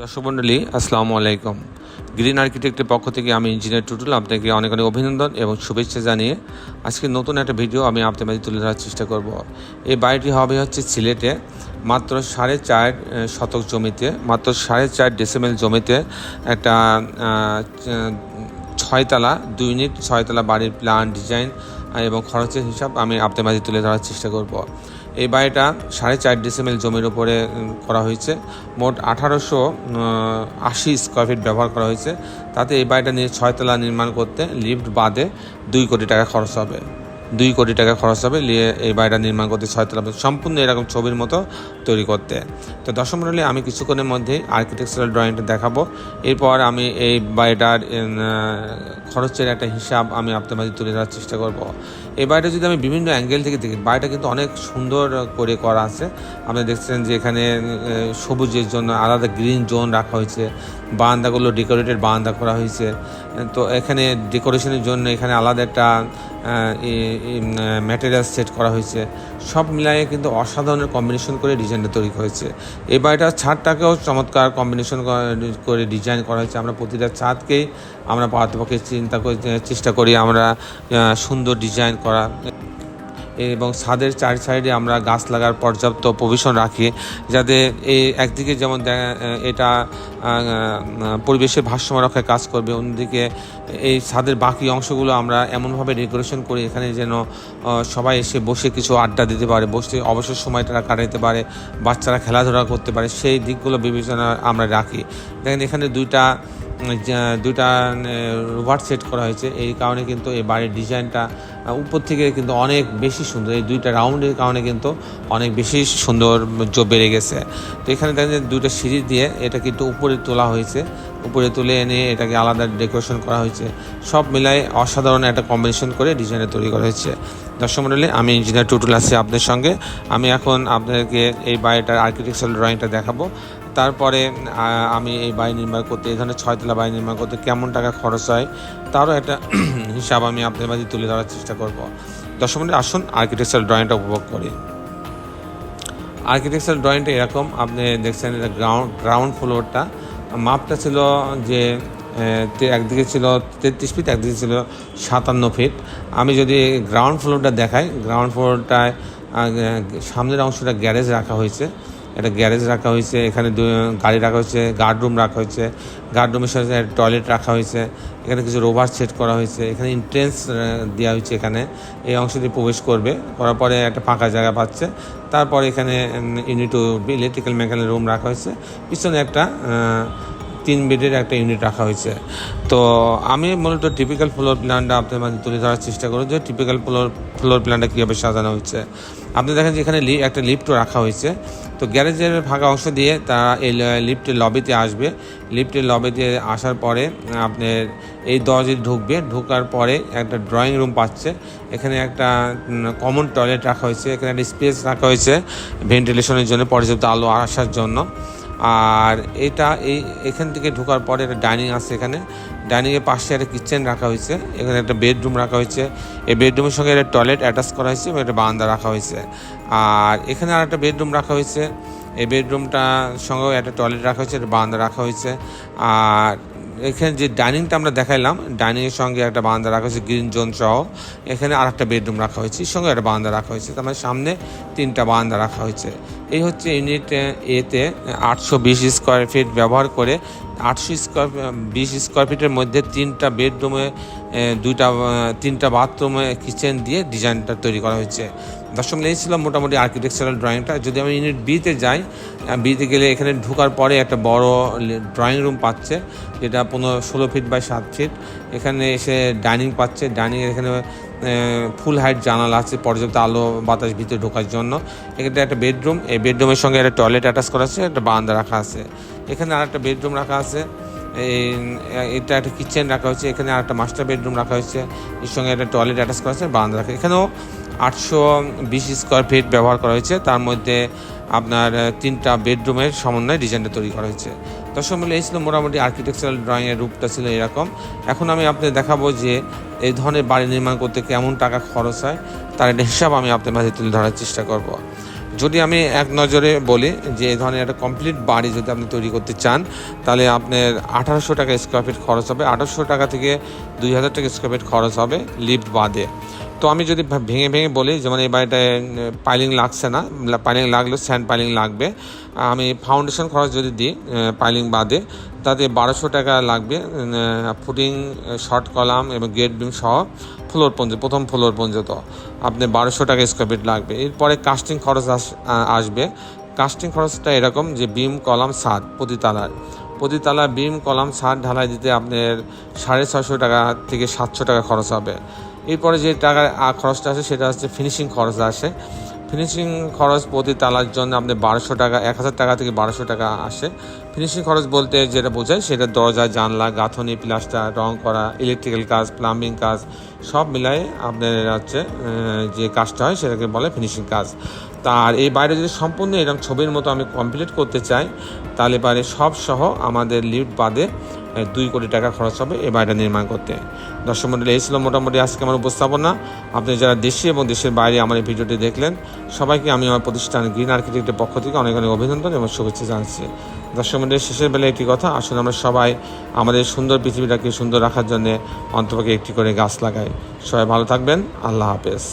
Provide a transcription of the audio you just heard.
দর্শক মণ্ডলী আসসালামু আলাইকুম। গ্রিন আর্কিটেক্টের পক্ষ থেকে আমি ইঞ্জিনিয়ার টুটুল আপনাকে অনেক অনেক অভিনন্দন এবং শুভেচ্ছা জানিয়ে আজকে নতুন একটা ভিডিও আমি আপনাদের মাঝে তুলে ধরার চেষ্টা করব। এই বাড়িটি হবে হচ্ছে সিলেটে, মাত্র সাড়ে চার শতক জমিতে, মাত্র সাড়ে চার ডেসিমেল জমিতে একটা ছয়তলা, দুই ইউনিট ছয়তলা বাড়ির প্ল্যান ডিজাইন এবং খরচের হিসাব আমি আপনাদের মাঝে তুলে ধরার চেষ্টা করব। এই বাড়িটা সাড়ে চার ডিসেমেল জমির উপরে করা হয়েছে। মোট আঠারোশো আশি স্কোয়ার ফিট ব্যবহার করা হয়েছে। তাতে এই বাড়িটা নিয়ে ছয়তলা নির্মাণ করতে লিফট বাদে দুই কোটি টাকা খরচ হবে। দুই কোটি টাকা খরচ হবে নিয়ে এই বাড়িটা নির্মাণ করতে ছয়তলা সম্পূর্ণ এরকম ছবির মতো তৈরি করতে। তো দশম মন্ডলী আমি কিছুক্ষণের মধ্যে আর্কিটেকচারাল ড্রয়িংটা দেখাবো। এরপর আমি এই বাড়িটার খরচের একটা হিসাব আমি আপনার মাঝে তুলে ধরার চেষ্টা করব। এই বাড়িটা যদি আমি বিভিন্ন অ্যাঙ্গেল থেকে দেখি, বাড়িটা কিন্তু অনেক সুন্দর করে করা আছে। আপনি দেখছেন যে এখানে সবুজের জন্য আলাদা গ্রিন জোন রাখা হয়েছে, বারান্দাগুলো ডেকোরেটেড বারান্দা করা হয়েছে। তো এখানে ডেকোরেশনের জন্য এখানে আলাদা একটা ম্যাটেরিয়াল সেট করা হয়েছে। সব মিলাইয়ে কিন্তু অসাধারণ কম্বিনেশন করে ডিজাইনটা তৈরি হয়েছে। এই বাড়িটার ছাদটাকেও চমৎকার কম্বিনেশন করে ডিজাইন করা হয়েছে। আমরা প্রতিটা ছাদকেই আমরা পারতপক্ষে চিন্তা করে, চেষ্টা করি আমরা সুন্দর ডিজাইন করা। এবং ছাদের চার সাইডে আমরা গাছ লাগার পর্যাপ্ত প্রভিশন রাখি, যাতে এই একদিকে যেমন এটা পরিবেশের ভারসাম্য রক্ষায় কাজ করবে, অন্যদিকে এই ছাদের বাকি অংশগুলো আমরা এমনভাবে ডেকোরেশন করি, এখানে যেন সবাই এসে বসে কিছু আড্ডা দিতে পারে, বসে অবসর সময়টা কাটাতে পারে, বাচ্চারা খেলাধুলা করতে পারে, সেই দিকগুলো বিবেচনা আমরা রাখি। দেখেন এখানে দুইটা দুইটা রোভার সেট করা হয়েছে। এই কারণে কিন্তু এই বাড়ির ডিজাইনটা উপর থেকে কিন্তু অনেক বেশি সুন্দর। এই দুইটা রাউন্ডের কারণে কিন্তু অনেক বেশি সুন্দর জো বেড়ে গেছে। তো এখানে দেখেন যে দুইটা সিঁড়ি দিয়ে এটা কিন্তু উপরে তোলা হয়েছে। উপরে তুলে এনে এটাকে আলাদা ডেকোরেশন করা হয়েছে। সব মিলাই অসাধারণ একটা কম্বিনেশন করে ডিজাইনটা তৈরি করা হয়েছে। দর্শক মন্ডলী, আমি ইঞ্জিনিয়ার টুটুল আছি আপনাদের সঙ্গে। আমি এখন আপনাদেরকে এই বাড়িটার আর্কিটেকচারাল ড্রয়িংটা দেখাবো। তারপরে আমি এই বাড়ি নির্মাণ করতে এই ধরনের ছয়তলা বাড়ি নির্মাণ করতে কেমন টাকা খরচ হয়, তারও একটা হিসাব আমি আপনাদের মাঝে তুলে ধরার চেষ্টা করব। দর্শক মন্ডলী আসুন আর্কিটেকচার ড্রয়িংটা উপভোগ করি। আর্কিটেকচার ড্রয়িংটা এরকম, আপনি দেখছেন এটা গ্রাউন্ড গ্রাউন্ড ফ্লোরটা মাপটা ছিল যে একদিকে ছিল তেত্রিশ ফিট একদিকে ছিল সাতান্ন ফিট আমি যদি গ্রাউন্ড ফ্লোরটা দেখাই গ্রাউন্ড ফ্লোরটায় সামনের অংশটা গ্যারেজ রাখা হয়েছে। একটা গ্যারেজ রাখা হয়েছে, এখানে দু- গাড়ি রাখা হয়েছে গার্ডরুম রাখা হয়েছে গার্ডরুমের সাথে টয়লেট রাখা হয়েছে, এখানে কিছু রোভার সেট করা হয়েছে, এখানে এন্ট্রেন্স দেওয়া হয়েছে এখানে, এই অংশ দিয়ে প্রবেশ করবে, করার পরে একটা ফাঁকা জায়গা পাচ্ছে, তারপরে এখানে ইউনিট ইলেকট্রিক্যাল মেকানিক রুম রাখা হয়েছে, পিছনে একটা তিন বেডের একটা ইউনিট রাখা হয়েছে। তো আমি মূলত টিপিক্যাল ফ্লোর প্ল্যানটা আপনার মাঝে তুলে ধরার চেষ্টা করব যে টিপিক্যাল ফ্লোর ফ্লোর প্ল্যানটা কীভাবে সাজানো হয়েছে। আপনি দেখেন যে এখানে একটা লিফ্টও রাখা হয়েছে। তো গ্যারেজের ফাঁকা অংশ দিয়ে তারা এই লিফটের লবিতে আসবে। লিফটের লবিতে আসার পরে আপনার এই দরজে ঢুকবে। ঢোকার পরে একটা ড্রয়িং রুম পাচ্ছে। এখানে একটা কমন টয়লেট রাখা হয়েছে। এখানে একটা স্পেস রাখা হয়েছে। ভেন্টিলেশনের জন্য, পর্যাপ্ত আলো আসার জন্য। আর এটা এই এখান থেকে ঢোকার পরে একটা ডাইনিং আছে এখানে। ডাইনিংয়ের পাশে একটা কিচেন রাখা হয়েছে। এখানে একটা বেডরুম রাখা হয়েছে। এই বেডরুমের সঙ্গে একটা টয়লেট অ্যাটাচ করা হয়েছে এবং একটা বারান্দা রাখা হয়েছে। আর এখানে আর একটা বেডরুম রাখা হয়েছে। এই বেডরুমটা সঙ্গেও একটা টয়লেট রাখা হয়েছে, একটা বারান্দা রাখা হয়েছে। আর এখানে যে ডাইনিংটা আমরা দেখাইলাম, ডাইনিংয়ের সঙ্গে একটা বারান্দা রাখা হয়েছে, গ্রিন জোন সহ। এখানে আর একটা বেডরুম রাখা হয়েছে, সঙ্গে একটা বারান্দা রাখা হয়েছে। তার মানে সামনে তিনটা বারান্দা রাখা হয়েছে। এই হচ্ছে ইউনিট এতে আটশো বিশ স্কোয়ার ফিট ব্যবহার করে আটশো স্কোয়ার বিশ স্কোয়ার ফিটের মধ্যে তিনটা বেডরুমে দুইটা, তিনটা বাথরুমে কিচেন দিয়ে ডিজাইনটা তৈরি করা হয়েছে। দর্শক, এই ছিল মোটামুটি আর্কিটেকচারাল ড্রয়িংটা যদি আমি ইউনিট বিতে যাই বিতে গেলে এখানে ঢুকার পরে একটা বড় ড্রয়িং রুম পাচ্ছে, যেটা পনেরো, ষোলো ফিট বাই সাত ফিট এখানে এসে ডাইনিং পাচ্ছে। ডাইনিং এখানে ফুল হাইট জানালা আছে, পর্যাপ্ত আলো বাতাস ভিতরে ঢোকার জন্য। এখানে একটা বেডরুম এই বেডরুমের সঙ্গে একটা টয়লেট অ্যাটাচ করা আছে, একটা বারান্দা রাখা আছে। এখানে আর একটা বেডরুম রাখা আছে এটা একটা কিচেন রাখা হয়েছে, এখানে আর একটা মাস্টার বেডরুম রাখা হয়েছে, এর সঙ্গে একটা টয়লেট অ্যাটাচ করা আছে, বারান্দা রাখা। এখানেও আটশো বিশ স্কোয়ার ফিট ব্যবহার করা হয়েছে, তার মধ্যে আপনার তিনটা বেডরুমের সমন্বয়ে ডিজাইনটা তৈরি করা হয়েছে। দর্শক মিলে এই ছিল মোটামুটি আর্কিটেকচারাল ড্রয়িংয়ের রূপটা ছিল এরকম। এখন আমি আপনাদের দেখাবো যে এই ধরনের বাড়ি নির্মাণ করতে কেমন টাকা খরচ হয়, তার একটা হিসাব আমি আপনার মাঝে তুলে ধরার চেষ্টা করব। যদি আমি এক নজরে বলি যে এই ধরনের একটা কমপ্লিট বাড়ি যদি আপনি তৈরি করতে চান, তাহলে আপনার আঠারোশো টাকা স্কোয়ার ফিট খরচ হবে। আঠারোশো টাকা থেকে দুই হাজার টাকা স্কোয়ার ফিট খরচ হবে লিফট বাদে। তো আমি যদি ভেঙে ভেঙে বলি যেমন এই বাড়িটায় পাইলিং লাগছে না পাইলিং লাগলেও স্যান্ড পাইলিং লাগবে আমি ফাউন্ডেশন খরচ যদি দিই পাইলিং বাদে, তাতে বারোশো টাকা লাগবে ফুটিং শর্ট কলাম এবং গেট বিম সহ ফ্লোর পর্যন্ত, প্রথম ফ্লোর পর্যন্ত। আপনি বারোশো টাকা স্কোয়ার ফিট লাগবে। এরপরে কাস্টিং খরচ আস- আসবে। কাস্টিং খরচটা এরকম যে বিম কলাম ছাদ প্রতি তালার প্রতি তালা বিম কলাম ছাদ ঢালাই দিতে আপনার সাড়ে ছশো টাকা থেকে সাতশো টাকা খরচ হবে। এরপরে যে টাকা আ, খরচটা আসে সেটা হচ্ছে ফিনিশিং খরচ আসে। ফিনিশিং খরচ প্রতি তালার জন্য আপনি বারোশো টাকা এক হাজার টাকা থেকে বারোশো টাকা আসে। ফিনিশিং খরচ বলতে যেটা বোঝায় সেটা দরজা জানলা গাঁথনি প্লাস্টার রং করা ইলেকট্রিক্যাল কাজ প্লাম্বিং কাজ সব মিলাই আপনার হচ্ছে যে কাজটা হয় সেটাকে বলে ফিনিশিং কাজ। তার এই বাইরে যদি সম্পূর্ণ এরকম ছবির মতো আমি কমপ্লিট করতে চাই তাহলে বাইরে সব সহ আমাদের লিফট বাদে দুই কোটি টাকা খরচ হবে এই বাড়িটা নির্মাণ করতে। দর্শক মন্ডলী, এই ছিল মোটামুটি আজকে আমার উপস্থাপনা। আপনি যারা দেশে এবং দেশের বাইরে আমার এই ভিডিওটি দেখলেন, সবাইকে আমি আমার প্রতিষ্ঠান গ্রিন আর্কিটেক্টের পক্ষ থেকে অনেক অনেক অভিনন্দন এবং শুভেচ্ছা জানাচ্ছি। দর্শক মন্ডলী, শেষের বেলায় একটি কথা আসলে আমরা সবাই আমাদের সুন্দর পৃথিবীটাকে সুন্দর রাখার জন্য অন্তপক্ষে একটি করে গাছ লাগাই। সবাই ভালো থাকবেন, আল্লাহ হাফেজ।